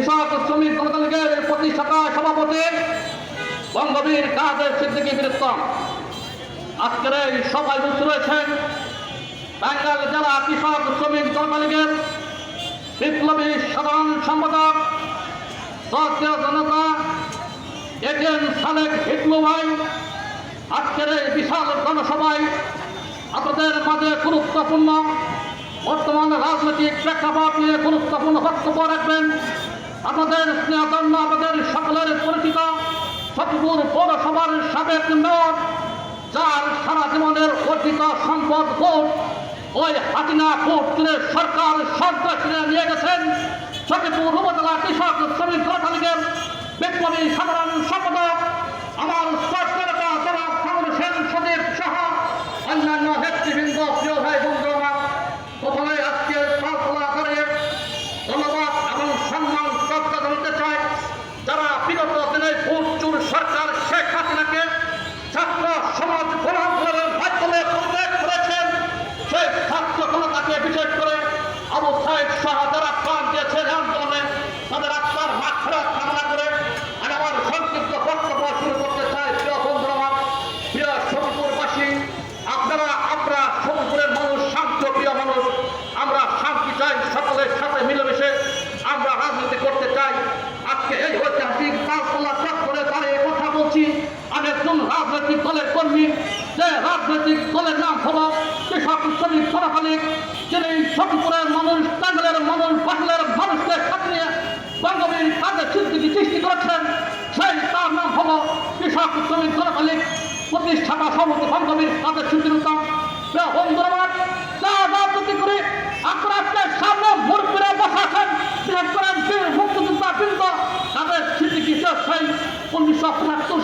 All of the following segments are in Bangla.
কৃষক শ্রমিক গণতান্ত্রিকের প্রতিষ্ঠাতা সভাপতি বঙ্গবীর কাদের সিদ্দিকী বীরত্তম আজকের এই সভায় উপস্থিত রয়েছেন টাঙ্গাইল জেলা কৃষক শ্রমিক জনতালীগের বিপ্লবী সাধারণ সম্পাদক জাতীয় জনতা, এটিএম সালেক হিটলু ভাই। আজকের এই বিশাল জনসভায় আপনাদের মাঝে গুরুত্বপূর্ণ বর্তমান রাজনৈতিক প্রেক্ষাপট নিয়ে গুরুত্বপূর্ণ বক্তব্য রাখবেন। আমাদের স্নেহদন্য আমাদের সকলের পরিচিত ফতিপুর পৌরসভার সাবেক মেয়র, যার সারা জীবনের অর্জিত সম্পদ কোর্ট ওই হাতিনা কোর্ট তুলে সরকার কিনে নিয়ে গেছেন। সতীপুর উপজেলা কৃষক শ্রমিক লীগের বিপ্লবী সাধারণ সম্পাদক আমার সরকারতা যারা ফাউন্ডেশন সদীপ সহ অন্যান্য নেতৃবৃন্দ প্রিয় ভাই বন্ধুরা প্রথমে আজকে ফলফলা করে ধন্যবাদ এবং সম্মান শ্রদ্ধা জানাতে চাই যারা বিগত দিনে ভোট চুর সরকার শেখ হাসিনাকে ছাত্র সমাজ গোলামের মাধ্যমে পরিত্যাগ করেছেন সেই ছাত্র জনতাকে বিশেষ করে আবু সাহেব সহ যারা প্রাণ দিয়েছেন এই আন্দোলনে তাদের আত্মার মাঠ ফেরাত কামনা করে আমি আমার সংক্ষিপ্ত বক্তব্য শুরু করতে চাই প্রিয় বন্ধুরা আমার, প্রিয় শরীরপুরবাসী আপনারা আমরা শরীরপুরের মানুষ শান্ত প্রিয় মানুষ আমরা শান্তি চাই সকলের সাথে মিলেমিশে আমরা রাজনীতি করতে চাই আজকে এই ঐতিহাসিক তালতলা চত্বরে দাঁড়িয়ে কথা বলছি আমি একজন রাজনৈতিক দলের কর্মী যে দলের নাম হলো কৃষক শ্রমিক সরাকালিক যিনি সখীপুরের মানুষ, টাঙ্গলের মানুষ বাংলার মানুষকে খাটিয়ে বঙ্গবীর কাজের স্বীকৃতি সৃষ্টি করেছেন। সেই তার নাম হলো কৃষক শ্রমিক সরাকালিক প্রতিষ্ঠাতা সমিতি বঙ্গবীর কাজের স্বীকৃতি উনিশশো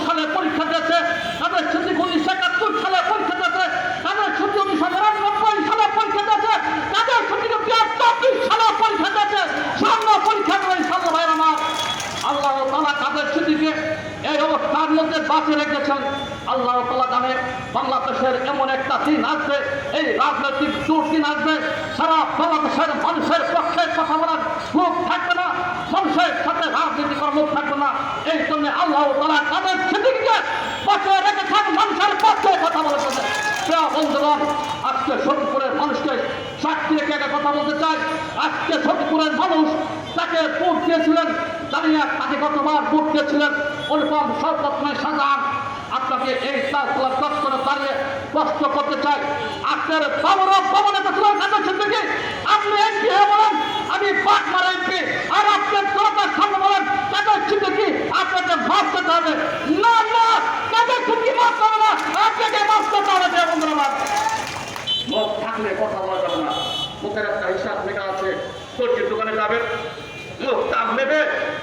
সালে পরীক্ষা দিয়েছে তাদের স্মৃতি উনিশশো একাত্তর সালে পরীক্ষা দিয়েছে তাদের স্মৃতি উনিশশো নিরানব্বই সালে পরীক্ষা দিয়েছে তাদের স্মৃতি দু হাজার চব্বিশ সালে পরীক্ষা দিয়েছে সামনে পরীক্ষা করে সামনে ভাই আমার আল্লাহ তালা তাদের স্মৃতিকে এই অবস্থার মধ্যে রেখেছেন আল্লাহ তালা জানে বাংলাদেশের এমন একটা দিন আসবে, এই রাজনৈতিক দুর্দিন আসবে, সারা বাংলাদেশের মানুষের পক্ষে কথা বলার মুখ থাকবে না, মানুষের সাথে রাজনীতি করার মুখ থাকবে না। এই জন্য আল্লাহ তালা তাদের স্মৃতিকে বাঁচিয়ে রেখেছেন মানুষের পক্ষে কথা বলে প্রিয় বন্ধুগণ, আজকে সত্যপুরের মানুষকে সাক্ষী রেখে একটা কথা বলতে চাই। আজকে সত্যপুরের মানুষ তাকে ভোট দিয়েছিলেন দাঁড়িয়ে তাকে কতবার ভোট দিয়েছিলেন। অনুপম সর্বপ্রথমে সাজান আপনাকে এই চত্বরে দাঁড়িয়ে প্রশ্ন করতে চাই। আপনার ভবনে তো ছিলেন কাদের সিদ্দিকি আপনি এমপি হয়ে বলেন, আমি বাটমার এমপি আর আপনার জনতার সামনে বলেন কাদের সিদ্দিকি আপনাকে করতে হবে? না না কাদের সিদ্দিকি মাফ করবে না? আপনাকে মাফ করতে হবে। মুখ থাকলে কথা বলা যাবে না। মুখের একটা হিসাব লেখা আছে, সবজির দোকানে যাবেন দাম নেবে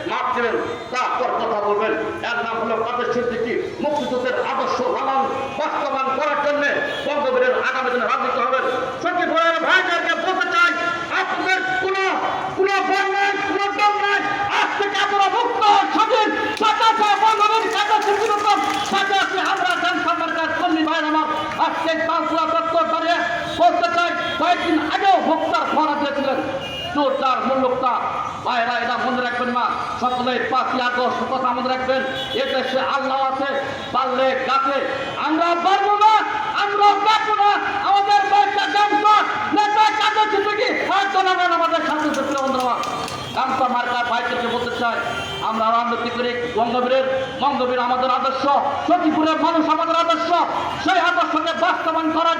মাপ দেবেন তারপর কথা বলবেন। এর নাম হলো কাদের সিদ্দিকি? মুক্তিযুদ্ধের আদর্শ লালন বাস্তবায়ন করার জন্য বঙ্গবীরের আগামী দিনে রাজনীতি হবে। সত্যি ভয়ের ভাইদেরকে বলতে চাই, আপনাদের কোনো কোনো বল নাই, কোনো দল নাই। আজ থেকে আপনারা মুক্ত, স্বাধীন সাথে বঙ্গবীর, কাদের সিদ্দিকি আছে আমরা জন সরকার কর্মী ভাইয়ের আমার আজকে তালপুরা তত্ত্ব দাঁড়িয়ে বলতে চাই, কয়েকদিন আগেও ভোক্তার খরা দিয়েছিলেন জোরদার মূল্যটা ভাইরা এটা মনে রাখবেন না সকলে পাঁচই আগস্ট কথা মনে রাখবেন। এ দেশে আল্লাহ আছে, পারলে গাছে আমরা পারব না, আমরা না। আমাদের বাইকটা গামছা, নেতা কাজে জিন্দগি আর জনগণ আমাদের সাথে সক্রিয় বন্ধুরা গামছা মার্কা ভাইদেরকে বলতে চাই আমরা রাজনীতি করে, বঙ্গবীরের, বঙ্গবীর আমাদের আদর্শ সখীপুরের মানুষ আমাদের আদর্শ। সেই আদর্শকে বাস্তবায়ন করার